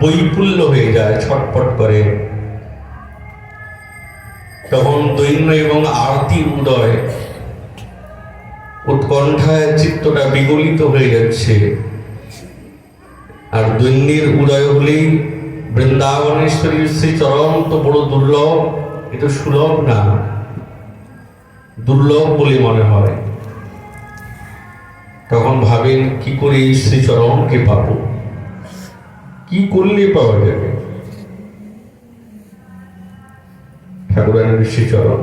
বৈপুল্য হয়ে যায়, ছটপট করে। তখন দৈন্য এবং আরতির উদয় উৎকণ্ঠায় চিত্তটা বিগলিত হয়ে যাচ্ছে। আর দৈন্যের উদয় হলেই বৃন্দাবনেশ্বরীর শ্রী চরণ তো বড় দুর্লভ, এটা সুলভ না। দুর্লভ বলে মনে হয়। তখন ভাবেন, কি করে এই শ্রীচরণকে পাবো? কি করলে পাওয়া যাবে? ঠাকুরানের শ্রীচরণ।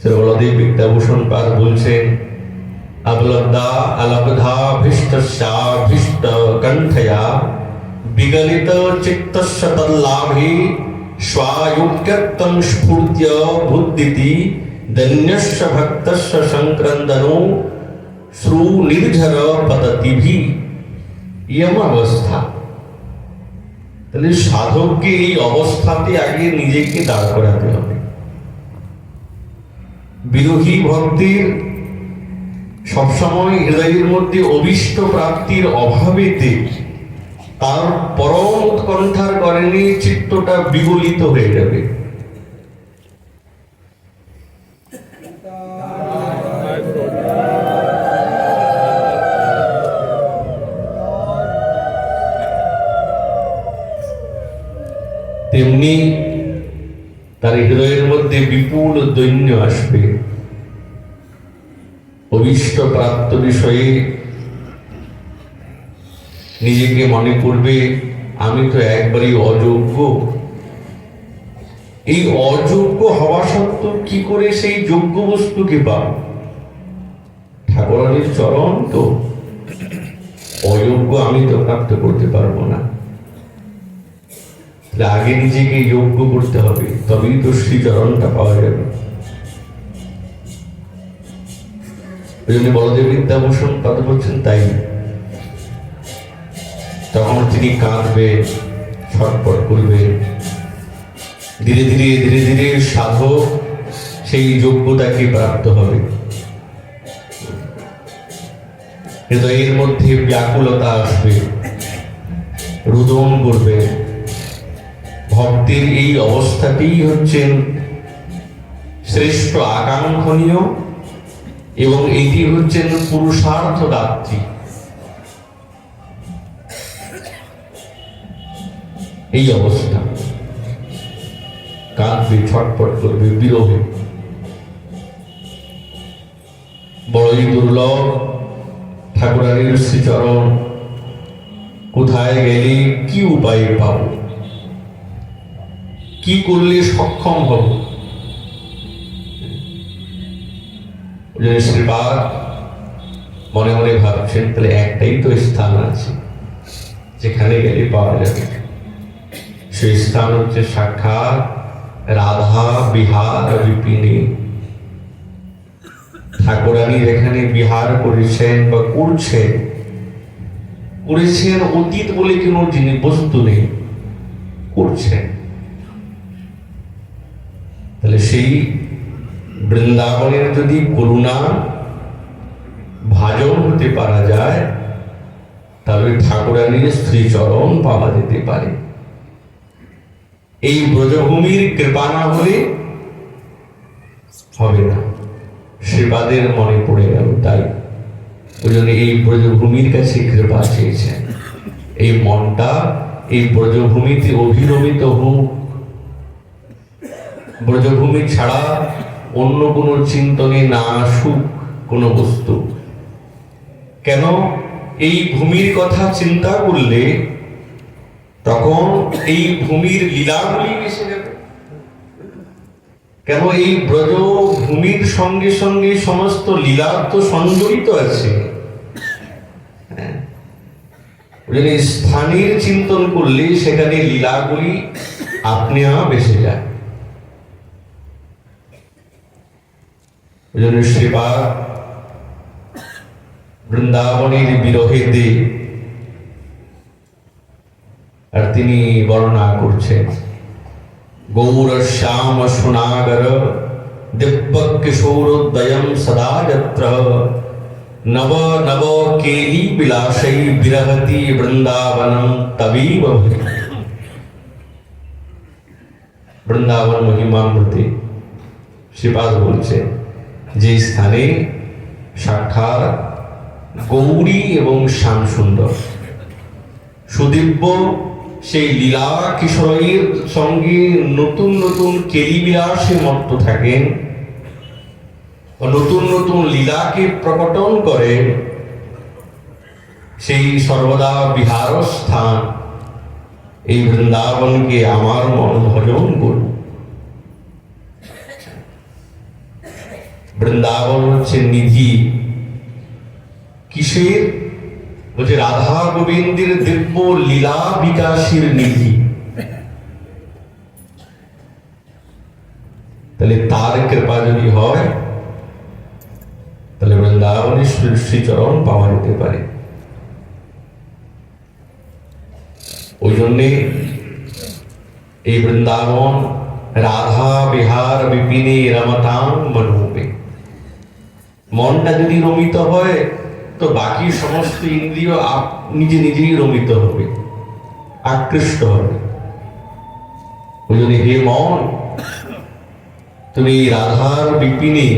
শ্রী বলদেব বিদ্যাভূষণ পাদ বলছেন আবলব্ধা আলব্ধা ভীষ্ট কণ্ঠয়া বিগলিত চিত্তস্য তল্লাভে স্বায়োগ্যত্তং স্ফূর্ত্য বুদ্ধিতি ধন্যস্য ভক্তস্য সংক্রন্দনো শ্রু নির্ঝর পততিভি ইয়ম অবস্থা তাহলে সাধককে এই অবস্থাতে আগে নিজেকে দাঁড় করাতে হবে। বিরোধী ভক্তির সবসময় হৃদয়ের মধ্যে অভিষ্ট প্রাপ্তির অভাবেতে তার পরম উৎকণ্ঠার কারণে চিত্তটা বিগলিত হয়ে যাবে। তেমনি তার হৃদয়ের মধ্যে বিপুল দৈন্য আসবে। অভিষ্ট প্রাপ্ত বিষয়ে নিজেকে মনে করবে, আমি তো একবারই অযোগ্য। এই অযোগ্য হওয়া সত্ত্বেও কি করে সেই যোগ্য বস্তুকে পাব? ঠাকুরানির চরণ তো। অযোগ্য আমি তো প্রাপ্ত করতে পারব না। আগে নিজেকে যোগ্য করতে হবে, তবেই তো শ্রীচরণটা পাওয়া যাবে। ওই জন্য বলদেব বিদ্যাভূষণ কথা বলছেন তাই। তখন তিনি কাঁদবে, ছটপট করবে ধীরে ধীরে ধীরে ধীরে সাধক সেই যোগ্যতাকে প্রাপ্ত হবে। হৃদয়ের মধ্যে ব্যাকুলতা আসবে, রুদন করবে। ভক্তের এই অবস্থাতেই হচ্ছেন শ্রেষ্ঠ আকাঙ্ক্ষণীয় এবং এটি হচ্ছেন পুরুষার্থ দাত্রী এই অবস্থা। কাঁদবে ছটপট করবে বিরহে বড়ই দুর্লভ, ঠাকুরানীর শ্রীচরণ। কোথায় গেলে কি উপায়ে পাবো? কি করলে সক্ষম হব? মনে মনে ভাবছেন, তাহলে একটাই তো স্থান আছে, যেখানে গেলে পাওয়া যাবে। সেই স্থান হচ্ছে সাক্ষাৎ রাধা বিহার বিপিনে ঠাকুরানী যেখানে বিহার করেছেন বা করছেন, করেছেন অতীত বলে কোনো জিনিস বস্তু নেই, করছেন। তাহলে সেই বৃন্দাবনের যদি করুণা, ভাজন হতে পারা যায়, তাহলে ঠাকুরানীর শ্রীচরণ পাওয়া যেতে পারে। এই ব্রজভূমির কৃপা না হলে হবে না। সেবাদের মনে পড়ে গেল, তাই ওই জন্য এই ব্রজভূমির কাছে কৃপা চেয়েছেন। এই মনটা এই ব্রজভূমিতে অভিরমিত হোক। ব্রজভূমি ছাড়া অন্য কোনো চিন্তনে না আসুক কোনো বস্তু। কেন? এই ভূমির কথা চিন্তা করলে তখন এই ভূমির লীলাগুলি এসে যাবে। কেন? এই ব্রজ ভূমির সঙ্গে সঙ্গে সমস্ত লীলা তো সংজড়িত আছে। হ্যাঁ। স্থানীয় চিন্তন করলে সেখানে লীলাগুলি আপনি আপ এসে যায় ওই জন্য শ্রীপাদ বৃন্দাবনের বিরহে দে আর তিনি বর্ণনা করছেন গৌর শ্যাম সোনাগর দিব্য কিশোরোদয়ম সদা যত্র নব নব কেলি বিলাসৈ বিরহতি বৃন্দাবনম তবীব বৃন্দাবন মহিমামৃতে শ্রীপাদ বলছে যে স্থানে সাক্ষাৎ গৌরী এবং শ্যাম সুন্দর সুদিব্য সেই লীলা কিশোরীর সঙ্গে নতুন নতুন কেলি বিলাসে মত্ত থাকেন নতুন নতুন লীলাকে প্রকটন করে সেই সর্বদা বিহার স্থান এই বৃন্দাবনকে আমার মন ভজন করুন। বৃন্দাবন হচ্ছে নিধি। কিসের? বলছে রাধা গোবিন্দের দিব্য লীলা বিকাশের নিধি। তাহলে তার কৃপা যদি হয়, তাহলে বৃন্দাবনের শ্রী- শ্রীচরণ পাওয়া যেতে পারে। ওই জন্যে এই বৃন্দাবন রাধা বিহার বিপিনে রমতাং মনোপে মনটা যদি রমিত হয়, তো বাকি সমস্ত ইন্দ্রিয় নিজে নিজেই রমিত হবে, আকৃষ্ট হবে। হে মন, তুমি রাধার বিপিনে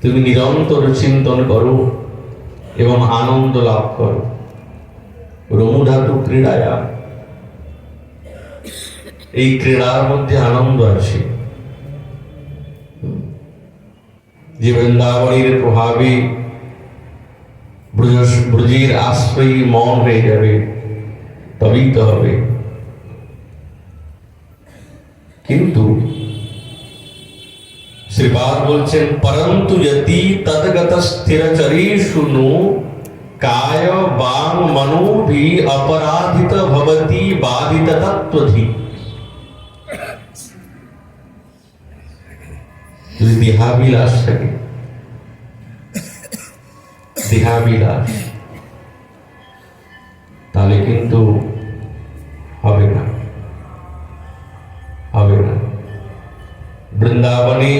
তুমি নিরন্তর চিন্তন করো এবং আনন্দ লাভ করো। রমুধাতু ক্রীড়ায়া এই ক্রীড়ার মধ্যে আনন্দ আছে। যে বৃন্দাবনের প্রভাবে ব্রজ- ব্রজের আশ্রয়ী মন হয়ে যাবে তবেই তো হবে কিন্তু শ্রীপাদ বলছেন পরন্তু যতি তদগত স্থির চরেষু কায় বাং মনো ভি অপরাধিত ভবতি বাধিত তত্ত্বধি দেহাবিলাস থাকে দেহাবিলাস তাহলে কিন্তু হবে না হবে না। বৃন্দাবনে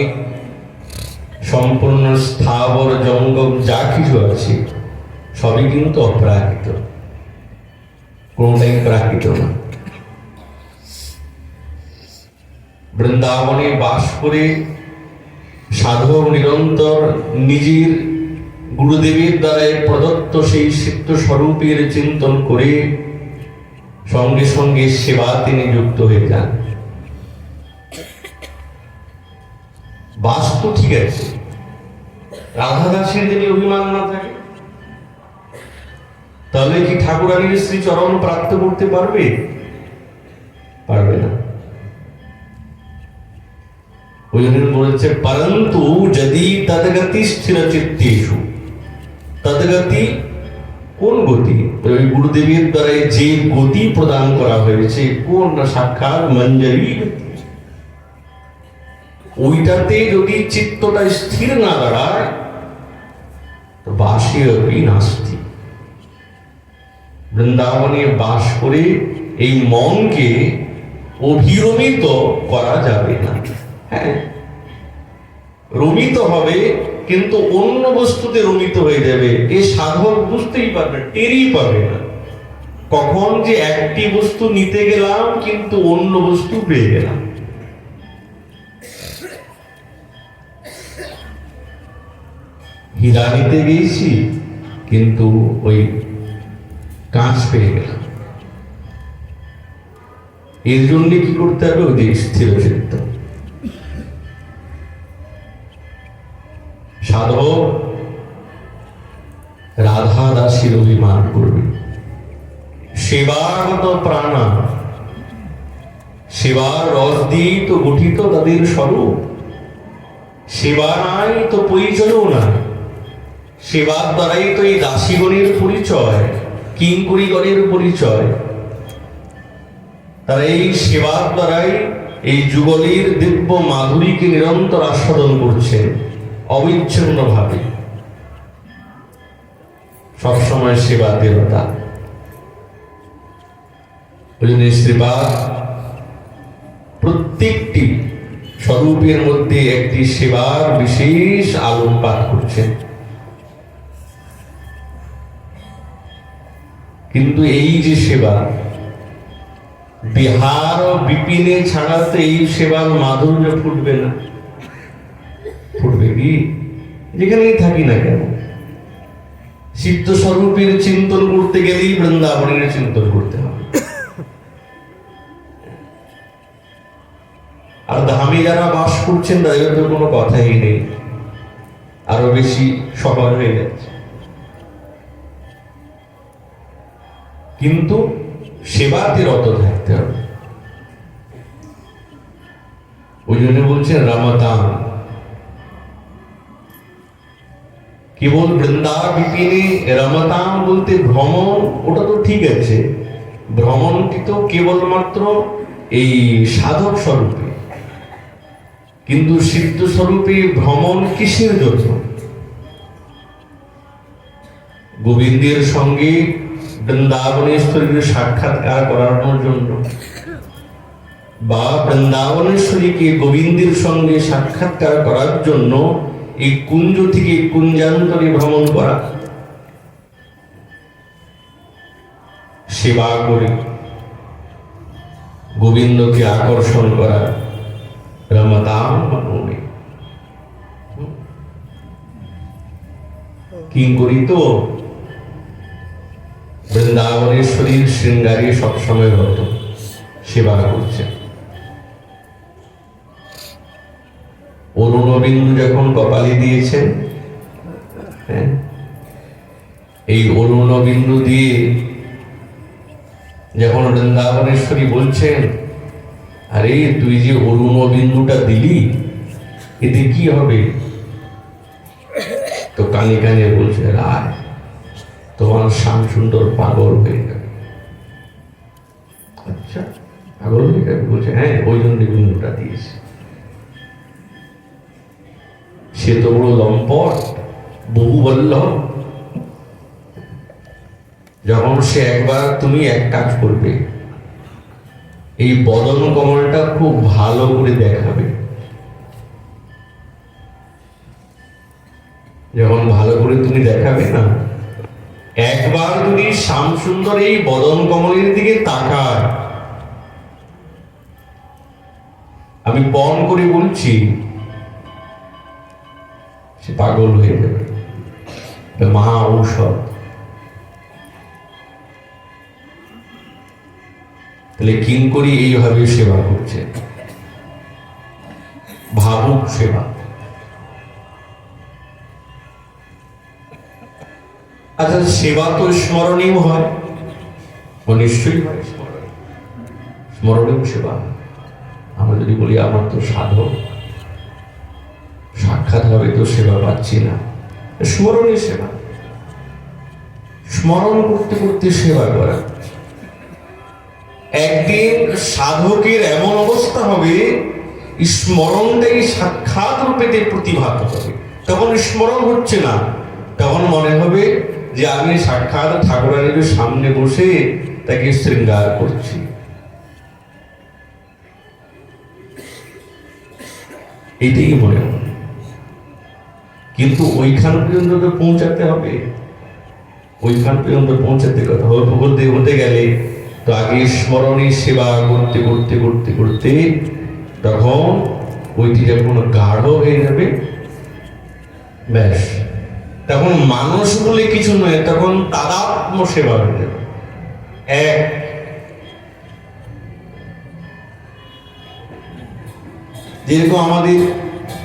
সম্পূর্ণ স্থাবর জঙ্গম যা কিছু আছে, সবই কিন্তু অপ্রাকৃত। কোনটাই প্রাকৃত না। বৃন্দাবনে বাস করে সাধক নিরন্তর নিজের গুরুদেবের দ্বারাই প্রদত্ত সেই সিদ্ধ স্বরূপের চিন্তন করে সঙ্গে সঙ্গে সেবা তিনি যুক্ত হয়ে যান। বাস তো ঠিক আছে। রাধা দাসের যদি অভিমান না থাকে, তাহলে কি ঠাকুরানীর শ্রী চরণ প্রাপ্ত করতে পারবে? পারবে না। ওই জন্য বলেছে, পরন্তু যদি তদগতি স্থির চিত্তেষু তদগতি কোন গতি? ওই গুরুদেবের দ্বারা যে গতি প্রদান করা হয়েছে, কোন সাক্ষাৎ মঞ্জরি ওইটাতে যদি চিত্তটা স্থির না দাঁড়ায়, তো বাসে অপি নাস্তি। বৃন্দাবনে বাস করে এই মনকে অভিরমিত করা যাবে না। হ্যাঁ। রমিত হবে, কিন্তু অন্য বস্তুতে রমিত হয়ে যাবে। এ সাধক বুঝতেই পারবে টেরই পাবে না। কখন যে একটি বস্তু নিতে গেলাম, কিন্তু অন্য বস্তু পেয়ে গেলাম। হীরা নিতে গিয়েছি, কিন্তু ওই কাঁচ পেয়ে গেলাম। এর জন্য কি করতে হবে? ওই স্থির সাধক রাধা দাসীর অভিমান করবে। সেবাগত প্রাণা সেবার রস দিয়েই তো গঠিত তাদের স্বরূপ। সেবা নাই তো পরিচয়ও নাই। সেবার দ্বারাই তো এই দাসীগণের পরিচয়, কিঙ্কুরিগণের পরিচয়। তারা এই সেবার দ্বারাই এই যুগলের দিব্য মাধুরীকে নিরন্তর আস্বাদন করছেন। অবিচ্ছিন্নভাবে সবসময় সেবা দেবতা সেবা প্রত্যেকটি স্বরূপের মধ্যে একটি সেবার বিশেষ আলোকপাত করছেন কিন্তু এই যে সেবা, বিহার ও বিপিনে ছাড়া তো এই সেবার মাধুর্য ফুটবে না। ফুটবে কি যেখানেই থাকি না কেন? সিদ্ধ স্বরূপের চিন্তন করতে গেলেই বৃন্দাবনের চিন্তন করতে হবে। আর ধামে যারা বাস করছেন, তাদের তো কোনো কথাই নেই। আরও বেশি সহজ হয়ে যাচ্ছে। কিন্তু সেবাতে রত থাকতে হবে। ওই জন্য বলছেন রামাদান কেবল বৃন্দা বিপিনে রমতাম বলতে ভ্রমণ, ওটা তো ঠিক আছে। ভ্রমণটি তো কেবলমাত্র এই সাধক স্বরূপে। কিন্তু সিদ্ধ স্বরূপে ভ্রমণ কিসের জন্য? গোবিন্দের সঙ্গে বৃন্দাবনেশ্বরীর সাক্ষাৎকার করানোর জন্য। বা বৃন্দাবনেশ্বরীকে গোবিন্দের সঙ্গে সাক্ষাৎকার করার জন্য এই কুঞ্জ থেকে কুঞ্জান্তরে ভ্রমণ করা। সেবা করে গোবিন্দকে আকর্ষণ করা। রমতাম কি করি তো? বৃন্দাবনেশ্বরীর শৃঙ্গারে সবসময় হতো সেবা করছে। অরুণবিন্দু যখন কপালে দিয়েছেন হ্যাঁ, এই অরুণবিন্দু দিয়ে যখন বৃন্দাবনেশ্বরী বলছেন আরে তুই যে অরুণবিন্দুটা দিলি এতে কি হবে? তো কানে কানে বলছে রায় তোমার শ্যাম সুন্দর পাগল হয়ে যাবে আচ্ছা পাগল হয়ে যাবে বলছে হ্যাঁ ওই জন্য বিন্দুটা দিয়েছে। সে তো বড় লম্পট, বহু বলল যখন সে একবার তুমি এক কাজ করবে, এই বদন কমলটা খুব ভালো করে দেখাবে। যখন ভালো করে তুমি দেখাবে না, একবার যদি শ্যাম সুন্দর এই বদন কমলের দিকে তাকায়, আমি পণ করে বলছি পাগল হয়ে যাবে মহা ঔষধ। তাহলে কিঙ্করি এইভাবে সেবা করছে। ভাবুক সেবা। আচ্ছা সেবা তো স্মরণীয় হয়। ও নিশ্চয়ই হয় স্মরণীয়। স্মরণীয় সেবা। আমরা যদি বলি, আমার তো সাধক। সাক্ষাৎ তো সেবা পাচ্ছি না। স্মরণীয় সেবা। স্মরণ করতে করতে সেবা করা। একদিন সাধকের এমন অবস্থা হবে স্মরণ স্মরণটাই সাক্ষাৎ রূপেতে প্রতিভাত হবে, তখন স্মরণ হচ্ছে না। তখন মনে হবে যে আমি সাক্ষাৎ ঠাকুরানীর সামনে বসে তাকে শৃঙ্গার করছি। এটাই মনে হবে। কিন্তু ওইখান পর্যন্ত তো পৌঁছাতে হবে। ওইখান পর্যন্ত পৌঁছাতে কথা হতে হতে গেলে তো আগে স্মরণে সেবা করতে করতে করতে করতে তখন ওইটি যখন গাঢ় হয়ে যাবে। ব্যাস। তখন মানুষ বলে কিছু নয়, তখন তাদাত্ম সেবা হয়ে যাবে। এক। যেরকম আমাদের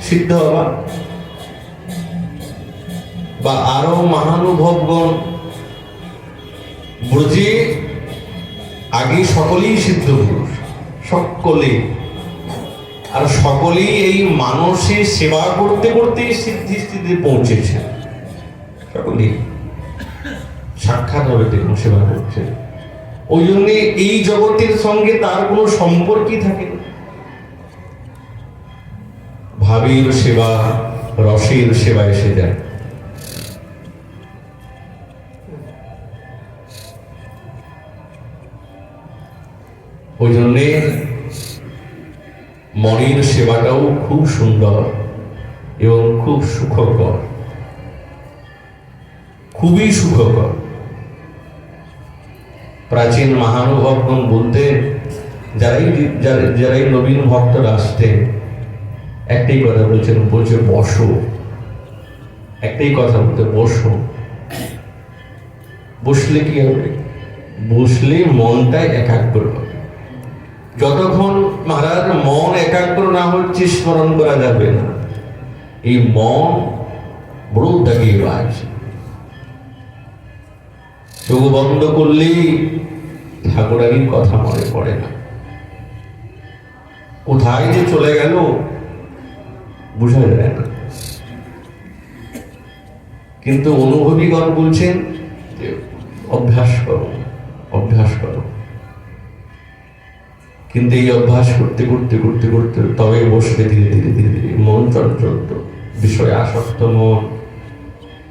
সিদ্ধ বাবা বা আরও মহানুভবগণ ব্রজে আগে সকলেই সিদ্ধ পুরুষ সকলে আর সকলেই এই মানুষের সেবা করতে করতে সিদ্ধি স্থিতিতে পৌঁছেছে সকলেই। সাক্ষাৎ হবে দেখুন সেবা করছে ওই জন্যে এই জগতের সঙ্গে তার কোনো সম্পর্কই থাকে ভাবের সেবা, রসের সেবা এসে যায়। ওই জন্যে মনের সেবাটাও খুব সুন্দর এবং খুব সুখকর। খুবই সুখকর। প্রাচীন মহানুভবগণ বলতে, যারাই যারা- যারাই নবীন ভক্তরা আসতেন, একটাই কথা বলছেন, বলছে, বসো। একটাই কথা বলতে, বসো। বসলে কি হবে? বসলে মনটা একাগ্র হবে যতক্ষণ মহারাজ, মন একাগ্র না হচ্ছে স্মরণ করা যাবে না, এই মন বড় দাগিয়ে বাজ। চোখ বন্ধ করলেই ঠাকুরানির কথা মনে পড়ে না। কোথায় যে চলে গেল, বোঝা যায় না। কিন্তু অনুভবীগণ বলছেন অভ্যাস করো অভ্যাস করো। কিন্তু এই অভ্যাস করতে করতে করতে করতে তবে বসবে ধীরে ধীরে ধীরে ধীরে। মন চঞ্চল বিষয়ে আসক্ত মন,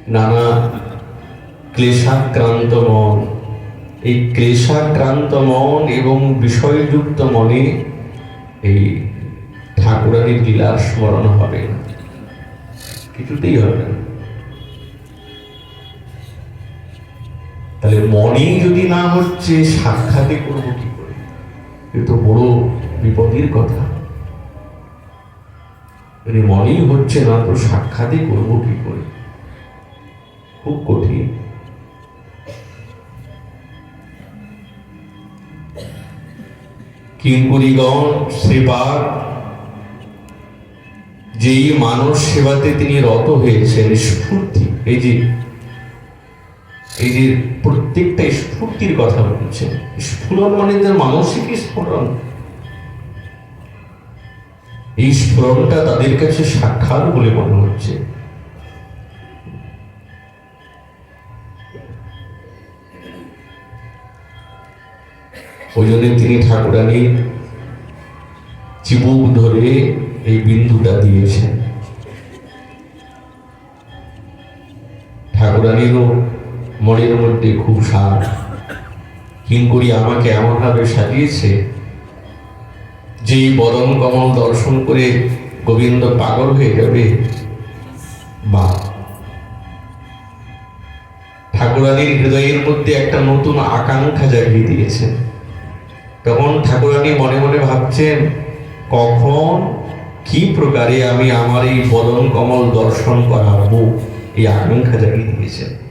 নানা ক্লেশাক্রান্ত মন। এই ক্লেশাক্রান্ত মন এবং বিষয়যুক্ত মনে এই ঠাকুরানির লীলার স্মরণ হবে। না কিছুতেই হবে না। তাহলে মনেই যদি না হচ্ছে, সাক্ষাতে করব কি? এ তো বড় বিপদের কথা। মনেই হচ্ছে না তো সাক্ষাতে করব কি করে? খুব কঠিন। কিঙ্কুরিগণ সেবার যেই মানব সেবাতে তিনি রত হয়েছেন, স্ফূর্তি। এই যে এই যে প্রত্যেকটা স্ফূর্তির কথা বলছেন স্ফুরণ মানে তার মানসিক স্ফুরণ। এই স্ফুরণটা তাদের কাছে সাক্ষাৎ বলে মনে হচ্ছে। ওই জন্য তিনি ঠাকুরানী চিবুক ধরে এই বিন্দুটা দিয়েছেন। ঠাকুরানীরও মনের মধ্যে খুব সার। কিঙ্করি আমাকে এমনভাবে সাজিয়েছে যে বদন কমল দর্শন করে গোবিন্দ পাগল হয়ে যাবে। বা ঠাকুরানীর হৃদয়ের মধ্যে একটা নতুন আকাঙ্ক্ষা জাগিয়ে দিয়েছেন তখন ঠাকুরানী মনে মনে ভাবছেন, কখন, কি প্রকারে আমি আমার এই বদন কমল দর্শন করাবো? এই আকাঙ্ক্ষা জাগিয়ে দিয়েছেন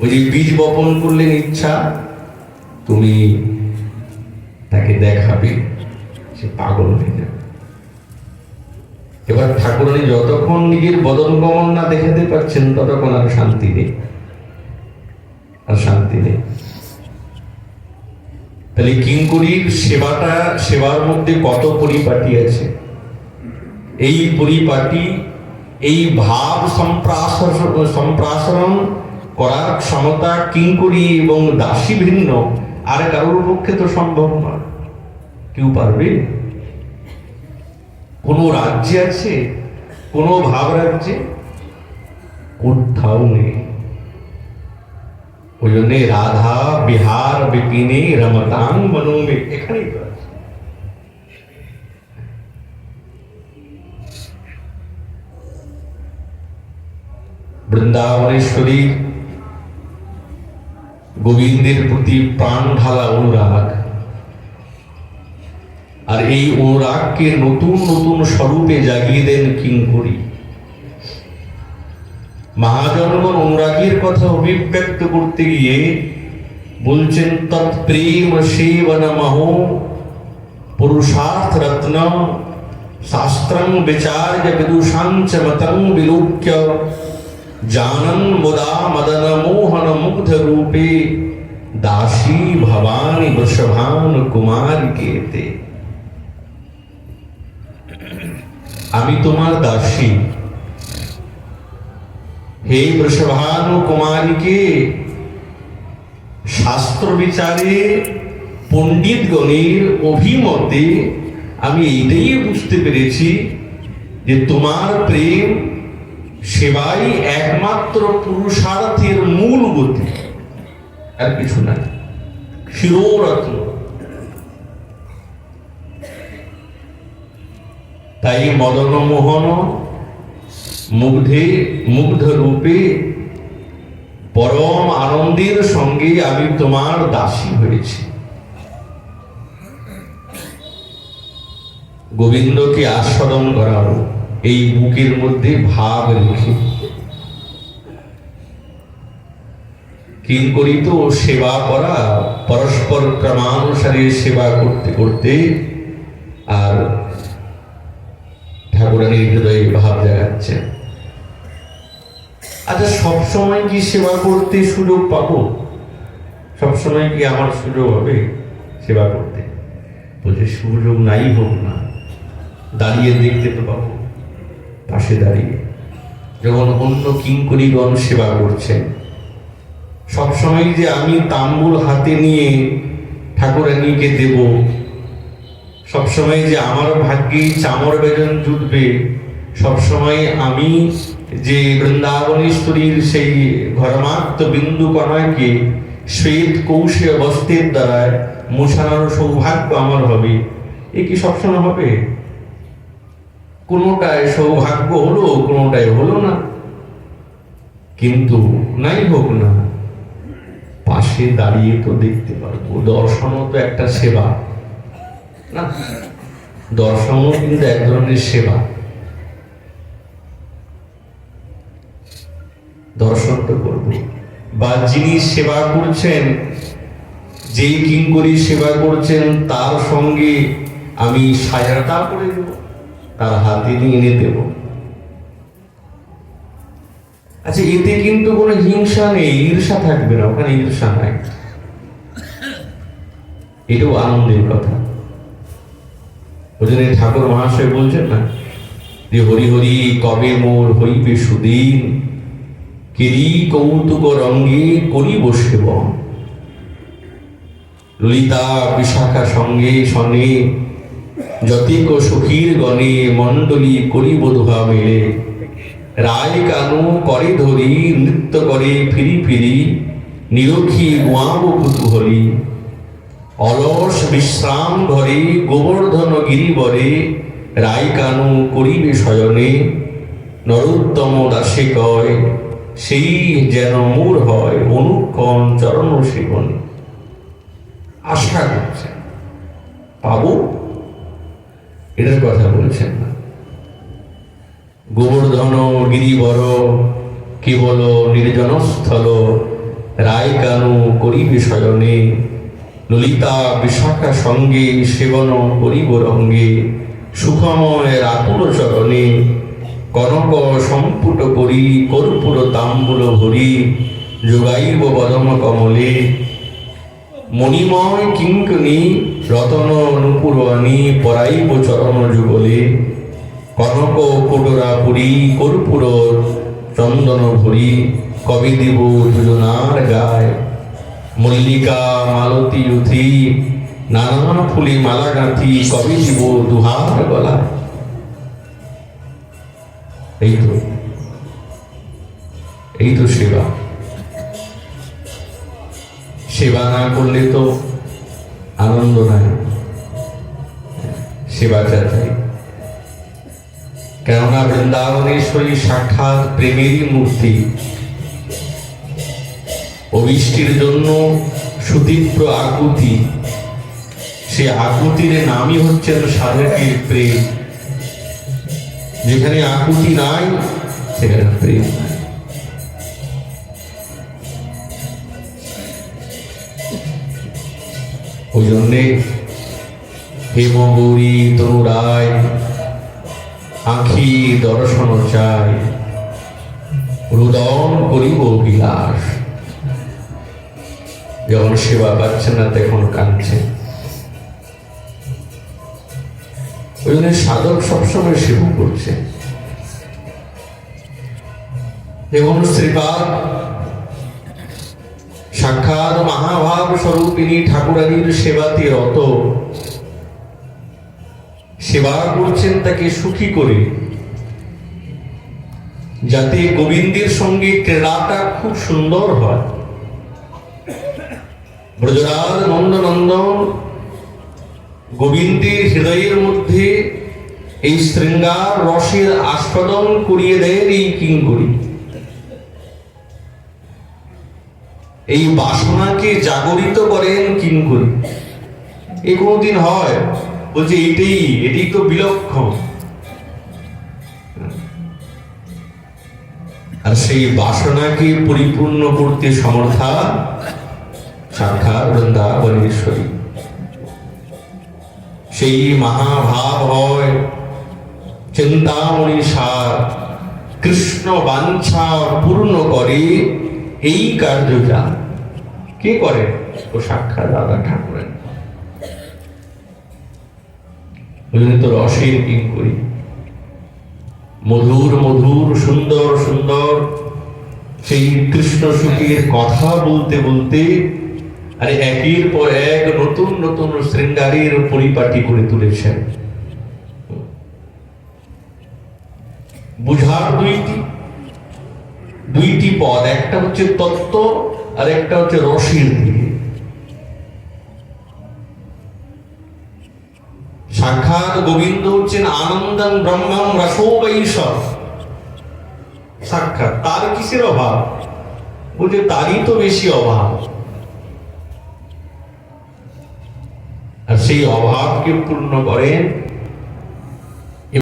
ওই যে বীজ বপন করলেন ইচ্ছা তুমি তাকে দেখাবে, সে পাগল হয়ে যাবে। এবার ঠাকুরানী যতক্ষণ নিজের বদন গমন না দেখাতে পারছেন, ততক্ষণ আর শান্তি নেই। আর শান্তি নেই। তাহলে কিঙ্কুরির সেবাটা, সেবার মধ্যে কত পরিপাটি আছে? এই পরিপাটি, এই ভাব সম্প্রাসর সম্প্রাসরণ করার ক্ষমতা কিঙ্করি এবং দাসী ভিন্ন, আর কারোর পক্ষে তো সম্ভব নয়। কেউ পারবে? কোনো রাজ্যে আছে? কোনো ভাব রাজ্যে? কোথাও নেই। ওই জন্যে রাধা, বিহার, বিপিনে রমতাং মনোমে এখানেই তো আছে। বৃন্দাবনেশ্বরী গোবিন্দের প্রতি প্রাণ ঢালা অনুরাগ। আর এই অনুরাগকে নতুন নতুন স্বরূপে জাগিয়ে দেন কিঙ্করি। মহাজনগণ অনুরাগের কথা অভিব্যক্ত করতে গিয়ে বলছেন তৎপ্রেম সেবন মহ পুরুষার্থ রত্ন শাস্ত্রং বিচার্য বিদুষাঞ্চ মতং বিলোক্য जानन मुदा मदन मोहन मुग्ध रूपे दासी भवानी वृषभान कुमार কেতে আমি তোমার দাসী হে বৃষভানু কুমারীকে শাস্ত্র বিচারে পণ্ডিতগণের অভিমতে আমি এইটাই বুঝতে পেরেছি যে তোমার প্রেম সেবাই একমাত্র পুরুষার্থের মূল গতি আর কিছু নাই। শিরোরত্ন। তাই মদন মোহন মুগ্ধে মুগ্ধ রূপে পরম আনন্দের সঙ্গে আমি তোমার দাসী হয়েছি। গোবিন্দকে আস্বাদন করাও। এই বুকের মধ্যে ভাব রেখে। কিঙ্করিত সেবা করা, পরস্পর ক্রমানুসারে সেবা করতে করতে আর ঠাকুরানির হৃদয়ে ভাব জাগাচ্ছে আচ্ছা সবসময় কি সেবা করতে সুযোগ পাবো? সবসময় কি আমার সুযোগ হবে সেবা করতে? বলছে, সুযোগ নাই হোক না, দাঁড়িয়ে দেখতে তো পাবো। পাশে দাঁড়িয়ে। যখন অন্য কিঙ্করিগণ সেবা করছেন সবসময় যে আমি তাম্বুল হাতে নিয়ে ঠাকুরানীকে দেব, সবসময় যে আমার ভাগ্যে চামর বেজন জুটবে, সবসময় আমি যে বৃন্দাবনেশ্বরীর সেই ঘরমাত্ম বিন্দু কণাকে শ্বেত কৌশে বস্ত্রের দ্বারা মোছানোর সৌভাগ্য আমার হবে, এ কি সবসময় হবে? কোনোটায় সৌভাগ্য হলো, কোনোটায় হলো না। কিন্তু নাই হোক না, পাশে দাঁড়িয়ে তো দেখতে পারব, দর্শনও তো একটা সেবা। না, দর্শনও কিন্তু এক ধরনের সেবা। দর্শন তো করব। বা যিনি সেবা করছেন, যেই কিঙ্করি সেবা করছেন, তার সঙ্গে আমি সাজাটা করে দেব। তার হাতে নিয়ে এনে দেব। আচ্ছা এতে কিন্তু কোনো হিংসা নেই, ঈর্ষা থাকবে না, ওখানে ঈর্ষা নাই। এটাও আনন্দের কথা। ওই জন্য ঠাকুর মহাশয় বলছেন না, যে হরি হরি কবে মোর হইবে সুদিন? কেরি কৌতুক রঙ্গে করিব সেবন। ললিতা বিশাখা সঙ্গে সঙ্গে যতিক সুখীর গণে মণ্ডলী করিব দোহা মেলে। রায় কানু করে ধরি, নৃত্য করে ফিরি ফিরি, নিরক্ষী গোয়াব অলস বিশ্রাম ঘরে, গোবর্ধন গিরিবরে রায় কানু করিবে শয়নে। নরোত্তম দাসে কয়, সেই যেন মূর হয়, অনুক্ষণ চরণ সেবনে। আশা করছেন পাবো? এটার কথা বলছেন না। গোবর্ধন, গিরিবর, কেবল নির্জনস্থল রায় কানু করিবে শয়নে, ললিতা বিশাখা সঙ্গে সেবন করিব রঙ্গে, সুখময় রাতুর চরণে, কনক সম্পুট করি, কর্পূর তাম্বুল ভরি, যোগাইব বদম কমলে। মণিময় কিঙ্কনি রতন নুপুর আনি পরাইব চরণ যুগলে, কনক কোটরা পুরি, কর্পূর চন্দন ভরি, কবি দিব দুজনার গায়। মল্লিকা মালতী উথি নানা ফুলে মালা গাঁথি, কবি দিব দুহার গলায়। এই তো এই তো সেবা। সেবা না করলে তো আনন্দ নাই সেবাটা চাই কেননা বৃন্দাবনেশ্বরী সাক্ষাৎ প্রেমেরই মূর্তি। অভিষ্টির জন্য সুতীব্র আকুতি। সে আকুতির নামই হচ্ছেন সাধকের প্রেম। যেখানে আকুতি নাই, সেখানে প্রেম। ওই জন্যে হেমগৌরী তনুরায়, আঁখি দর্শন চাই, রুদন করিব বিলাস। যখন সেবা পাচ্ছে না, তখন কাঁদছে। ওই জন্য সাধক সবসময় সেবা করছে। যেমন শ্রীপাদ সাক্ষাৎ মহাভাব স্বরূপিনী ঠাকুরানীর সেবাতে রত। সেবা করছেন তাকে সুখী করে। যাতে গোবিন্দের সঙ্গে ক্রীড়াটা খুব সুন্দর হয়। ব্রজরাজ নন্দনন্দন, গোবিন্দের হৃদয়ের মধ্যে এই শৃঙ্গার রসের আস্বাদন করিয়ে দেন এই কিঙ্করি। এই বাসনাকে জাগরিত করেন কিঙ্করি। এ কোনোদিন হয়? বলছে, এটাই এটাই তো বিলক্ষণ। আর সেই বাসনাকে পরিপূর্ণ করতে সমর্থা সাক্ষাৎ বৃন্দাবনেশ্বরী। সেই মহাভাব হয়, চিন্তামণি সার, কৃষ্ণ বাঞ্ছা পূর্ণ করে, এই কার্যটা কে করে? ও সাক্ষাৎ দাদা ঠাকুরেন বুঝলেন তো রসের কি করি, মধুর মধুর, সুন্দর সুন্দর, সেই কৃষ্ণ সুখের কথা বলতে বলতে, আরে একের পর এক নতুন নতুন শৃঙ্গারের পরিপাটি করে তুলেছেন। বুঝার দুইটি দুইটি পদ, একটা হচ্ছে তত্ত্ব আর একটা হচ্ছে রসের দিকে। সাক্ষাৎ গোবিন্দ হচ্ছেন আনন্দম ব্রহ্মম রসোবৈশ্বর সাক্ষাৎ, তার কিসের অভাব? বলছে, তারই তো বেশি অভাব। আর সেই অভাবকে পূর্ণ করেন